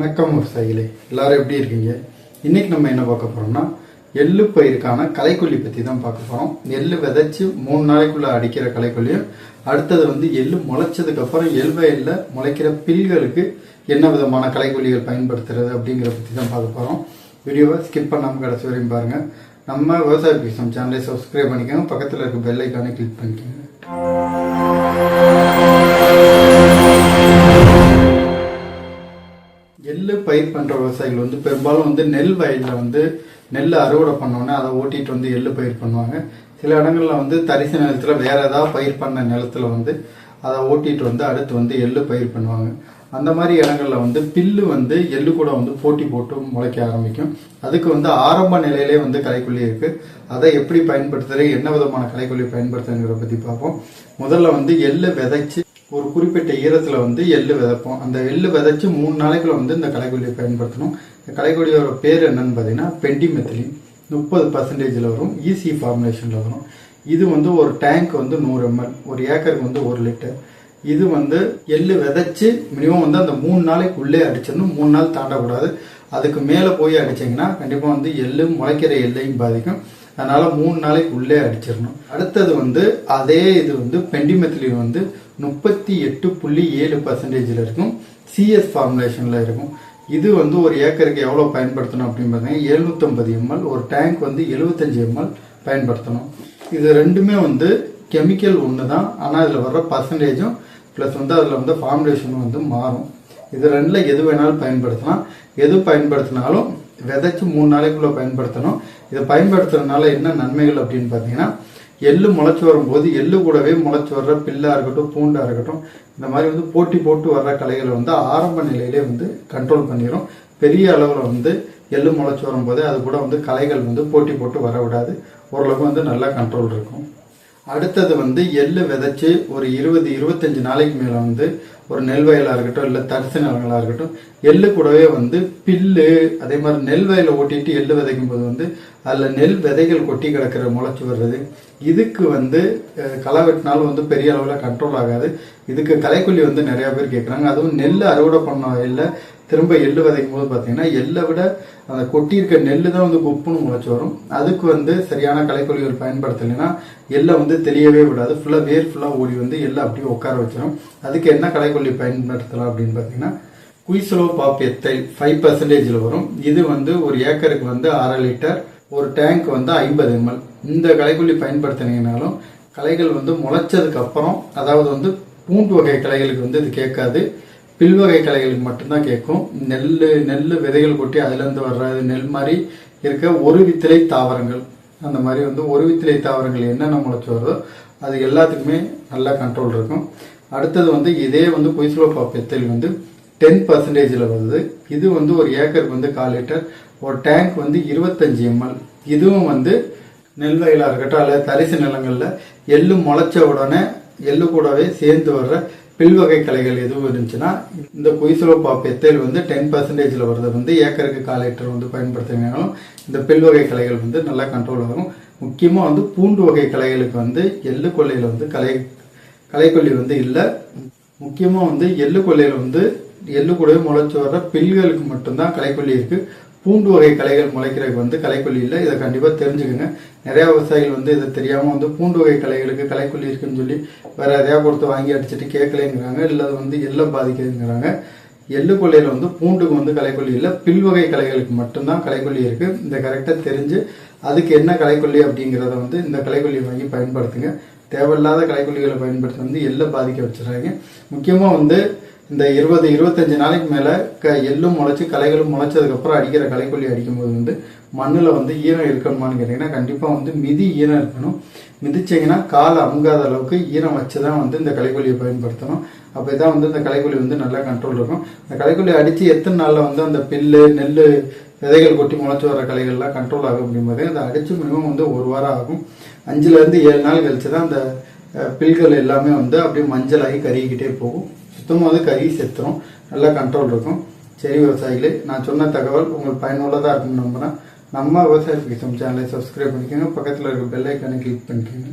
வணக்கம் விவசாயிகளே எல்லாரும் எப்படி இருக்கீங்க? இன்னைக்கு நம்ம என்ன பார்க்க போறோம்னா எள்ளு பயிருக்கான களைக்கொல்லி பற்றி தான் பார்க்க போறோம். எள்ளு விதைச்சு மூணு நாளைக்குள்ள அடிக்கிற களைக்கொல்லியும் அடுத்தது வந்து எள்ளு முளைச்சதுக்கு அப்புறம் எள் முளைக்கிற பில்களுக்கு என்ன விதமான களைக்கொல்லிகள் பயன்படுத்துறது அப்படிங்கிற பற்றி தான் பார்க்க போறோம். வீடியோவை ஸ்கிப் பண்ணாமல் கடைசி வரையும் பாருங்க. நம்ம விவசாய பேசும் சேனலை சப்ஸ்கிரைப் பண்ணிக்கோங்க. பக்கத்தில் இருக்க பெல்லைக்கானே கிளிக் பண்ணிக்கோங்க. பயிர் பண்ற விவசாயிகள் வந்து பெரும்பாலும் வந்து நெல் வயல்ல வந்து நெல் அறுவடை பண்ணோன்னே அதை ஓட்டிட்டு வந்து எள்ளு பயிர் பண்ணுவாங்க. சில இடங்கள்ல வந்து தரிசு நிலத்துல வேற ஏதாவது பயிர் பண்ண நிலத்துல வந்து அதை ஓட்டிட்டு வந்து அடுத்து வந்து எள்ளு பயிர் பண்ணுவாங்க. அந்த மாதிரி இடங்கள்ல வந்து பில்லு வந்து எள்ளு கூட வந்து போட்டி போட்டு முளைக்க ஆரம்பிக்கும். அதுக்கு வந்து ஆரம்ப நிலையிலே வந்து களைக்கொல்லி இருக்கு. அதை எப்படி பயன்படுத்துறது என்ன விதமான களைக்கொல்லி பயன்படுத்துறதுங்கிறத பத்தி பார்ப்போம். முதல்ல வந்து எள்ளு விதைச்சு ஒரு குறிப்பிட்ட ஈரத்தில் வந்து எள்ளு விதைப்போம். அந்த எள்ளு விதைச்சி மூணு நாளைக்குள்ள வந்து இந்த களைக்கொல்லியை பயன்படுத்தணும். இந்த களைக்கொல்லியோட பேர் என்னன்னு பார்த்தீங்கன்னா பெண்டிமெத்திலின். முப்பது பர்சன்டேஜில் வரும். ஈசி ஃபார்முலேஷனில் வரும். இது வந்து ஒரு டேங்க் வந்து நூறு எம்எல் ஒரு ஏக்கருக்கு வந்து ஒரு லிட்டர். இது வந்து எள்ளு விதைச்சி மினிமம் வந்து அந்த மூணு நாளைக்கு உள்ளே அடிச்சிடணும். மூணு நாள் தாண்டக்கூடாது. அதுக்கு மேலே போய் அடிச்சிங்கன்னா கண்டிப்பாக வந்து எள்ளு முளைக்கிற எல்லையும் பாதிக்கும். அதனால மூணு நாளைக்கு உள்ளே அடிச்சிடணும். அடுத்தது வந்து அதே இது வந்து பெண்டிமெத்திலின் வந்து முப்பத்தி எட்டு புள்ளி ஏழு பர்சன்டேஜில் இருக்கும். சிஎஸ் ஃபார்முலேஷனில் இருக்கும். இது வந்து ஒரு ஏக்கருக்கு எவ்வளோ பயன்படுத்தணும் அப்படின்னு பார்த்தீங்கன்னா எழுநூற்றம்பது எம்எல் ஒரு டேங்க் வந்து எழுபத்தஞ்சு எம்எல் பயன்படுத்தணும். இது ரெண்டுமே வந்து கெமிக்கல் ஒன்று தான். ஆனால் இதில் வர்ற பர்சன்டேஜும் ப்ளஸ் வந்து அதில் வந்து ஃபார்முலேஷனும் வந்து மாறும். இது ரெண்டில் எது வேணாலும் பயன்படுத்தலாம். எது பயன்படுத்தினாலும் விதைச்சி மூணு நாளைக்குள்ளே பயன்படுத்தணும். இதை பயன்படுத்துறதுனால என்ன நன்மைகள் அப்படின்னு பார்த்தீங்கன்னா எள்ளு முளைச்சி வரும்போது எள்ளு கூடவே முளைச்சி வர்ற பில்லா இருக்கட்டும் பூண்டா இருக்கட்டும் இந்த மாதிரி வந்து போட்டி போட்டு வர்ற கலைகளை வந்து ஆரம்ப நிலையிலே வந்து கண்ட்ரோல் பண்ணிடும் பெரிய அளவில் வந்து எள்ளு முளைச்சி வரும்போது அது கூட வந்து கலைகள் வந்து போட்டி போட்டு வர விடாது. ஓரளவுக்கு வந்து நல்லா கண்ட்ரோல் இருக்கும். அடுத்தது வந்து எள்ளு விதைச்சி ஒரு இருபது இருபத்தஞ்சு நாளைக்கு மேலே வந்து ஒரு நெல் வயலாக இருக்கட்டும் இல்லை தரிசு நிலங்களாக இருக்கட்டும் எள்ளு கூடவே வந்து பில்லு அதே மாதிரி நெல் வயலை ஓட்டிட்டு எள்ளு விதைக்கும் போது வந்து அதில் நெல் விதைகள் கொட்டி கிடக்கிற முளைச்சி வர்றது இதுக்கு வந்து களை வெட்டினாலும் வந்து பெரிய அளவில் கண்ட்ரோல் ஆகாது. இதுக்கு களைக்கொல்லி வந்து நிறையா பேர் கேட்குறாங்க அதுவும் நெல் அறுவடை பண்ண வயல்ல திரும்ப எள்ளு விதைக்கும் போது பார்த்தீங்கன்னா எள்ளை விட அந்த கொட்டியிருக்க நெல் தான் வந்து குப்புன்னு முளைச்சி வரும். அதுக்கு வந்து சரியான களைக்கொல்லிகள் பயன்படுத்தலைன்னா எள்ளை வந்து தெளியவே விடாது. ஃபுல்லாக வேர் ஃபுல்லாக ஓடி வந்து எள்ளை அப்படியே உட்கார வச்சிடும் அதுக்கு என்ன பயன்படுத்தலாம் அப்படின்னு பார்த்தீங்கன்னா குயிசலோ பாப் எத்தைல் ஃபைவ் பர்சன்டேஜில் வரும். இது வந்து ஒரு ஏக்கருக்கு வந்து அரை லிட்டர் ஒரு டேங்க் வந்து ஐம்பது எம்எல். இந்த களைக்கொல்லி பயன்படுத்தினீங்கனாலும் களைகள் வந்து முளைச்சதுக்கு அப்புறம் அதாவது வந்து பூண்டு வகை களைகளுக்கு வந்து இது கேட்காது. பில் வகை களைகளுக்கு மட்டும்தான் கேட்கும். நெல் நெல் விதைகள் கொட்டி அதுலேருந்து வர்ற நெல் மாதிரி இருக்க ஒரு வித்திலை தாவரங்கள். அந்த மாதிரி வந்து ஒரு வித்திலை தாவரங்கள் என்னென்ன முளைச்சி வருதோ அது எல்லாத்துக்குமே நல்லா கண்ட்ரோல் இருக்கும். அடுத்தது வந்து இதே வந்து குயிஸ்லோபா பெத்தல் வந்து டென் பர்சன்டேஜில் வருது. இது வந்து ஒரு ஏக்கருக்கு வந்து கால் லிட்டர். ஒரு டேங்க் வந்து இருபத்தஞ்சி எம்எல். இதுவும் வந்து நெல் வயலாக இருக்கட்டும் அல்லது தரிசு நிலங்களில் எள்ளு முளைச்ச உடனே எள்ளு கூடவே சேர்ந்து வர்ற பில் வகை எதுவும் இருந்துச்சுன்னா இந்த குயிசலோபா பெத்தைல் வந்து டென் பர்சன்டேஜில் வர்றது வந்து ஏக்கருக்கு கால் லிட்டர் வந்து பயன்படுத்தினாலும் இந்த பில் வகை வந்து நல்லா கண்ட்ரோல் ஆகும். முக்கியமாக வந்து பூண்டு வகை கலைகளுக்கு வந்து எள்ளு கொள்ளையில் வந்து கலை களைக்கொல்லி வந்து இல்லை. முக்கியமாக வந்து எள்ளு கொல்லையில் வந்து எள்ளு கூடவே முளைச்சி வர்ற பில்களுக்கு மட்டும்தான் களைக்கொல்லி இருக்கு. பூண்டு வகை களைகள் முளைக்கிறதுக்கு வந்து களைக்கொல்லி இல்லை. இதை கண்டிப்பாக தெரிஞ்சுக்கோங்க. நிறைய விவசாயிகள் வந்து இதை தெரியாமல் வந்து பூண்டு வகை களைகளுக்கு களைக்கொல்லி இருக்குன்னு சொல்லி வேற எதையா கொடுத்து வாங்கி அடிச்சுட்டு கேட்கலைங்கிறாங்க. இல்லை அது வந்து எள்ளை பாதிக்குதுங்கிறாங்க. எள்ளு கொல்லையில் வந்து பூண்டுக்கு வந்து களைக்கொல்லி இல்லை. பில் வகை களைகளுக்கு மட்டும்தான் களைக்கொல்லி இருக்குது இந்த கரெக்டாக தெரிஞ்சு அதுக்கு என்ன களைக்கொல்லி அப்படிங்கிறத வந்து இந்த களைக்கொல்லியை வாங்கி பயன்படுத்துங்க. தேவையில்லாத களைக்கொல்லிகளை பயன்படுத்தி வந்து எள்ளை பாதிக்க வச்சிடுறாங்க. முக்கியமாக வந்து இந்த இருபது இருபத்தஞ்சு நாளைக்கு மேலே க எள்ளும் முளைச்சி களைகளும் முளைச்சதுக்கப்புறம் அடிக்கிற களைக்கொல்லி அடிக்கும்போது வந்து மண்ணில் வந்து ஈரம் இருக்கணுமான்னு கேட்டிங்கன்னா கண்டிப்பாக வந்து மிதி ஈரம் இருக்கணும். மிதிச்சிங்கன்னா கால் அமுங்காத அளவுக்கு ஈரம் வச்சு தான் வந்து இந்த களைக்கொல்லியை பயன்படுத்தணும். அப்போ தான் வந்து இந்த களைக்கொல்லி வந்து நல்லா கண்ட்ரோல் இருக்கும். இந்த களைக்கொல்லி அடித்து எத்தனை நாளில் வந்து அந்த பில்லு நெல் விதைகள் கொட்டி முளைச்சி வர களைகள்லாம் கண்ட்ரோல் ஆகும் அப்படிங்கும்போது அதை அடித்து மினிமம் வந்து ஒரு வாரம் ஆகும். அஞ்சுலேருந்து ஏழு நாள் கழிச்சு தான் அந்த பில்கள் எல்லாமே வந்து அப்படியே மஞ்சளாகி கருகிக்கிட்டே போகும். சுத்தமாக வந்து கறி செத்துரும். நல்லா கண்ட்ரோல் இருக்கும். சரி விவசாயிகளே நான் சொன்ன தகவல் உங்களுக்கு பயனுள்ளதாக இருக்கும்னு நம்புகிறேன் நம்ம விவசாய பிடிச்சம் சேனலை சப்ஸ்கிரைப் பண்ணிக்கோங்க. பக்கத்தில் இருக்க பெல் கிளிக் பண்ணிக்கோங்க.